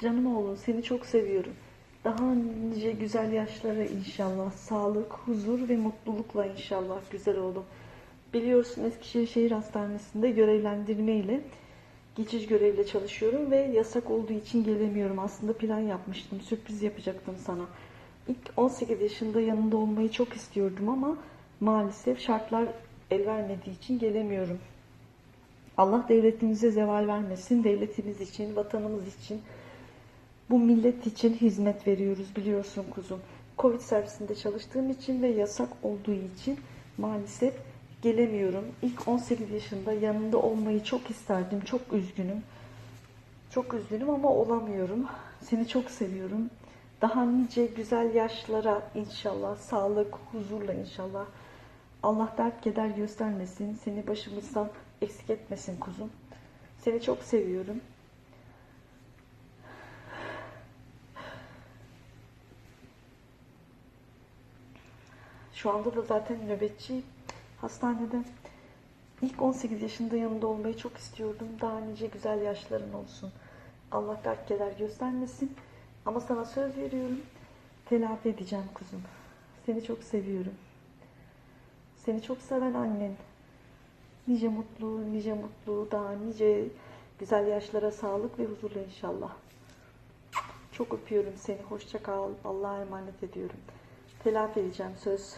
Canım oğlum seni çok seviyorum. Daha nice güzel yaşlara inşallah. Sağlık, huzur ve mutlulukla inşallah güzel oğlum. Biliyorsun Eskişehir Şehir Hastanesi'nde görevlendirme ile geçici görevle çalışıyorum ve yasak olduğu için gelemiyorum. Aslında plan yapmıştım, sürpriz yapacaktım sana. İlk 18 yaşında yanında olmayı çok istiyordum ama maalesef şartlar el vermediği için gelemiyorum. Allah devletimize zeval vermesin. Devletimiz için, vatanımız için, bu millet için hizmet veriyoruz biliyorsun kuzum. Covid servisinde çalıştığım için ve yasak olduğu için maalesef gelemiyorum. İlk 18 yaşında yanında olmayı çok isterdim. Çok üzgünüm. Çok üzgünüm ama olamıyorum. Seni çok seviyorum. Daha nice güzel yaşlara inşallah, sağlık, huzurla inşallah. Allah dert keder göstermesin. Seni başımızdan eksik etmesin kuzum. Seni çok seviyorum. Şu anda da zaten nöbetçi hastanede. İlk 18 yaşında yanında olmayı çok istiyordum. Daha nice güzel yaşların olsun. Allah dert keder göstermesin. Ama sana söz veriyorum. Telafi edeceğim kuzum. Seni çok seviyorum. Seni çok seven annen. Nice mutlu, nice mutlu, daha nice güzel yaşlara sağlık ve huzurla inşallah. Çok öpüyorum seni. Hoşça kal. Allah'a emanet ediyorum. Telafi edeceğim söz.